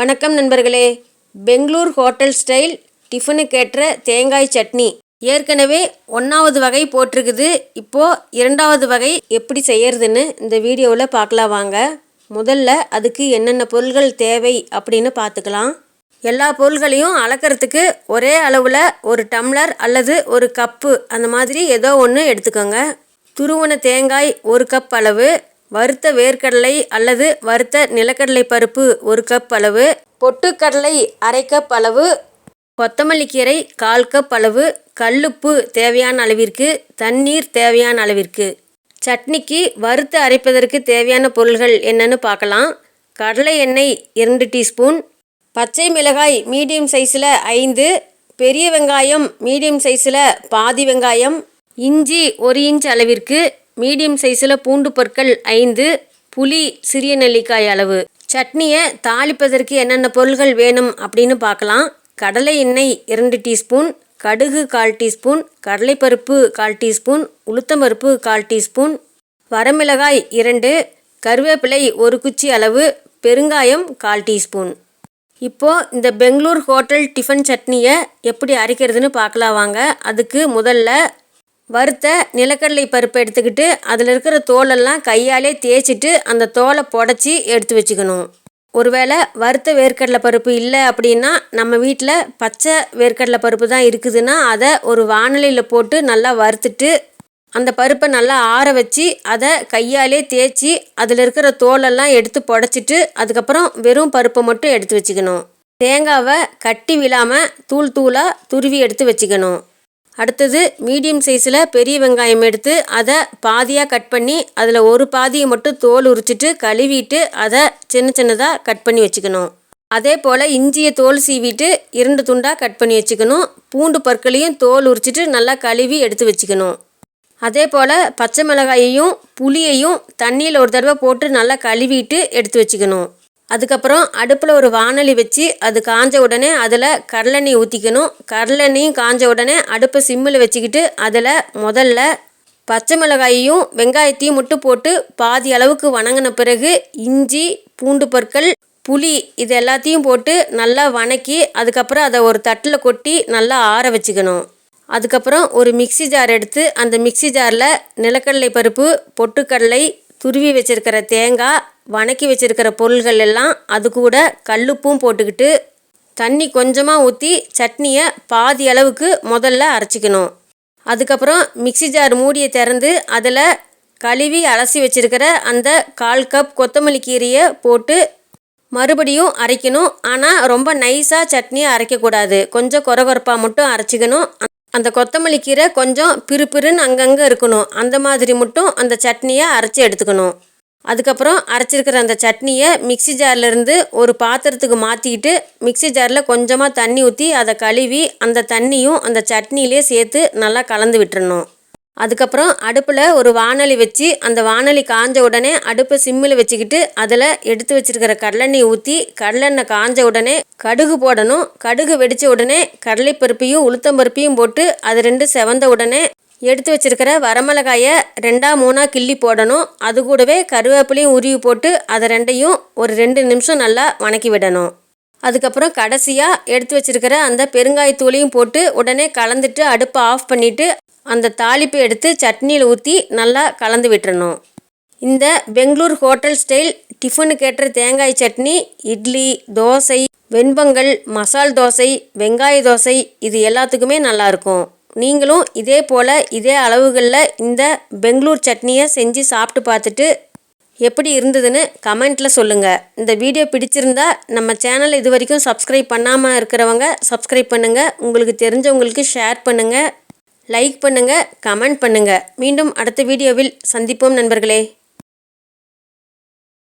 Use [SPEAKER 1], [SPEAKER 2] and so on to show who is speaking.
[SPEAKER 1] வணக்கம் நண்பர்களே. Bangalore hotel style டிஃபனுக்கேற்ற தேங்காய் சட்னி. ஏற்கனவே ஒன்றாவது வகை போட்டிருக்குது. இப்போது இரண்டாவது வகை எப்படி செய்யறதுன்னு இந்த வீடியோவில் பார்க்கலாம் வாங்க. முதல்ல அதுக்கு என்னென்ன பொருள்கள் தேவை அப்படின்னு பார்த்துக்கலாம். எல்லா பொருள்களையும் அளக்கிறதுக்கு ஒரே அளவில் ஒரு டம்ளர் அல்லது ஒரு கப்பு அந்த மாதிரி ஏதோ ஒன்று எடுத்துக்கோங்க. துருவன தேங்காய் ஒரு கப் அளவு வறுத்த வேர்க்கடலை அல்லது வறுத்த நிலக்கடலை பருப்பு ஒரு கப் அளவு பொட்டுக்கடலை அரை கப் அளவு கொத்தமல்லி கீரை கால் கப் அளவு கல்லுப்பு தேவையான அளவிற்கு தண்ணீர் தேவையான அளவிற்கு. சட்னிக்கு வறுத்து அரைப்பதற்கு தேவையான பொருள்கள் என்னன்னு பார்க்கலாம். கடலை எண்ணெய் இரண்டு டீஸ்பூன் பச்சை மிளகாய் மீடியம் சைஸில் ஐந்து பெரிய வெங்காயம் மீடியம் சைஸில் பாதி வெங்காயம் இஞ்சி ஒரு இன்ச் அளவிற்கு மீடியம் சைஸில் பூண்டு பொருட்கள் ஐந்து புளி சிறிய நெல்லிக்காய் அளவு. சட்னியை தாளிப்பதற்கு என்னென்ன பொருள்கள் வேணும் அப்படின்னு பார்க்கலாம். கடலை எண்ணெய் இரண்டு டீஸ்பூன் கடுகு கால் டீஸ்பூன் கடலைப்பருப்பு கால் டீஸ்பூன் உளுத்தம்பருப்பு கால் டீஸ்பூன் வரமிளகாய் இரண்டு கருவேப்பிலை ஒரு குச்சி அளவு பெருங்காயம் கால் டீஸ்பூன். இப்போது இந்த பெங்களூர் ஹோட்டல் டிஃபன் சட்னியை எப்படி அரைக்கிறதுன்னு பார்க்கலாம் வாங்க. அதுக்கு முதல்ல வறுத்த நிலக்கடலை பருப்பை எடுத்துக்கிட்டு அதில் இருக்கிற தோலெல்லாம் கையாலே தேய்ச்சிட்டு அந்த தோலை புடச்சி எடுத்து வச்சுக்கணும். ஒருவேளை வறுத்த வேர்க்கடலை பருப்பு இல்லை அப்படின்னா நம்ம வீட்டில் பச்சை வேர்க்கடலை பருப்பு தான் இருக்குதுன்னா அதை ஒரு வானலியில் போட்டு நல்லா வறுத்துட்டு அந்த பருப்பை நல்லா ஆற வச்சு அதை கையாலே தேய்ச்சி அதில் இருக்கிற தோலெல்லாம் எடுத்து புடச்சிட்டு அதுக்கப்புறம் வெறும் பருப்பை மட்டும் எடுத்து வச்சுக்கணும். தேங்காவை கட்டி விழாமல் தூள் தூளாக துருவி எடுத்து வச்சுக்கணும். அடுத்தது மீடியம் சைஸில் பெரிய வெங்காயம் எடுத்து அதை பாதியாக கட் பண்ணி அதில் ஒரு பாதியை மட்டும் தோல் உரிச்சிட்டு கழுவிட்டு அதை சின்ன சின்னதாக கட் பண்ணி வச்சுக்கணும். அதே போல் இஞ்சியை தோல் சீவிட்டு இரண்டு துண்டாக கட் பண்ணி வச்சுக்கணும். பூண்டு பற்களையும் தோல் உரிச்சிட்டு நல்லா கழுவி எடுத்து வச்சுக்கணும். அதே போல் பச்சை மிளகாயையும் புளியையும் தண்ணியில் ஒரு தடவை போட்டு நல்லா கழுவிட்டு எடுத்து வச்சுக்கணும். அதுக்கப்புறம் அடுப்பில் ஒரு வானொலி வச்சு அது காஞ்ச உடனே அதில் கடலெண்ணெய் ஊற்றிக்கணும் கடலெண்ணெயும் காஞ்ச உடனே அடுப்பை சிம்மில் வச்சுக்கிட்டு அதில் முதல்ல பச்சை மிளகாயையும் வெங்காயத்தையும் மட்டும் போட்டு பாதி அளவுக்கு வணங்கின பிறகு இஞ்சி பூண்டு பற்கள் புளி இது எல்லாத்தையும் போட்டு நல்லா வணக்கி அதுக்கப்புறம் அதை ஒரு தட்டில் கொட்டி நல்லா ஆற வச்சுக்கணும். அதுக்கப்புறம் ஒரு மிக்சி ஜார் எடுத்து அந்த மிக்சி ஜாரில் நிலக்கடலை பருப்பு பொட்டுக்கடலை துருவி வச்சுருக்கிற தேங்காய் வணக்கி வச்சுருக்கிற பொருள்கள் எல்லாம் அது கூட கல்லுப்பும் போட்டுக்கிட்டு தண்ணி கொஞ்சமாக ஊற்றி சட்னியை பாதி அளவுக்கு முதல்ல அரைச்சிக்கணும். அதுக்கப்புறம் மிக்சி ஜார் மூடியை திறந்து அதில் கழுவி அலசி வச்சுருக்கிற அந்த கால் கப் கொத்தமல்லி கீரையை போட்டு மறுபடியும் அரைக்கணும். ஆனால் ரொம்ப நைஸாக சட்னியை அரைக்கக்கூடாது. கொஞ்சம் குறகுறப்பாக மட்டும் அரைச்சிக்கணும். அந்த கொத்தமல்லி கீரை கொஞ்சம் பிறுபிறுன்னு அங்கங்கே இருக்கணும். அந்த மாதிரி மட்டும் அந்த சட்னியை அரைச்சி எடுத்துக்கணும். அதுக்கப்புறம் அரைச்சிருக்கிற அந்த சட்னியை மிக்சி ஜார்லேருந்து ஒரு பாத்திரத்துக்கு மாற்றிக்கிட்டு மிக்சி ஜாரில் கொஞ்சமாக தண்ணி ஊற்றி அதை கழுவி அந்த தண்ணியும் அந்த சட்னியிலே சேர்த்து நல்லா கலந்து விட்டுறணும். அதுக்கப்புறம் அடுப்பில் ஒரு வானலி வச்சு அந்த வானலி காஞ்ச உடனே அடுப்பை சிம்மில் வச்சுக்கிட்டு அதில் எடுத்து வச்சுருக்கிற கடலெண்ணெய் ஊற்றி கடலெண்ணெய் காஞ்ச உடனே கடுகு போடணும். கடுகு வெடித்த உடனே கடலைப்பருப்பையும் உளுத்தம்பருப்பையும் போட்டு அது ரெண்டு செவந்த உடனே எடுத்து வச்சுருக்கிற வரமிளகாயை ரெண்டாக மூணாக கிள்ளி போடணும். அது கூடவே கருவேப்பிலையும் உருவி போட்டு அதை ரெண்டையும் ஒரு ரெண்டு நிமிஷம் நல்லா வணக்கி விடணும். அதுக்கப்புறம் கடைசியாக எடுத்து வச்சுருக்கிற அந்த பெருங்காயத்தூளையும் போட்டு உடனே கலந்துட்டு அடுப்பை ஆஃப் பண்ணிவிட்டு அந்த தாளிப்பை எடுத்து சட்னியில் ஊற்றி நல்லா கலந்து விட்டுறணும். இந்த பெங்களூர் ஹோட்டல் ஸ்டைல் டிஃபனுக்கு ஏற்ற தேங்காய் சட்னி இட்லி தோசை வெண்பொங்கல் மசால் தோசை வெங்காய தோசை இது எல்லாத்துக்குமே நல்லாயிருக்கும் நீங்களும் இதே போல் இதே அளவுகளில் இந்த பெங்களூர் சட்னியை செஞ்சு சாப்பிட்டு பார்த்துட்டு எப்படி இருந்ததுன்னு கமெண்ட்டில் சொல்லுங்கள் இந்த வீடியோ பிடிச்சிருந்தா நம்ம சேனல் இது வரைக்கும் சப்ஸ்கிரைப் பண்ணாமல் இருக்கிறவங்க சப்ஸ்கிரைப் பண்ணுங்கள் உங்களுக்கு தெரிஞ்சவங்களுக்கு ஷேர் பண்ணுங்கள் லைக் பண்ணுங்கள் கமெண்ட் பண்ணுங்கள் மீண்டும் அடுத்த வீடியோவில் சந்திப்போம் நண்பர்களே.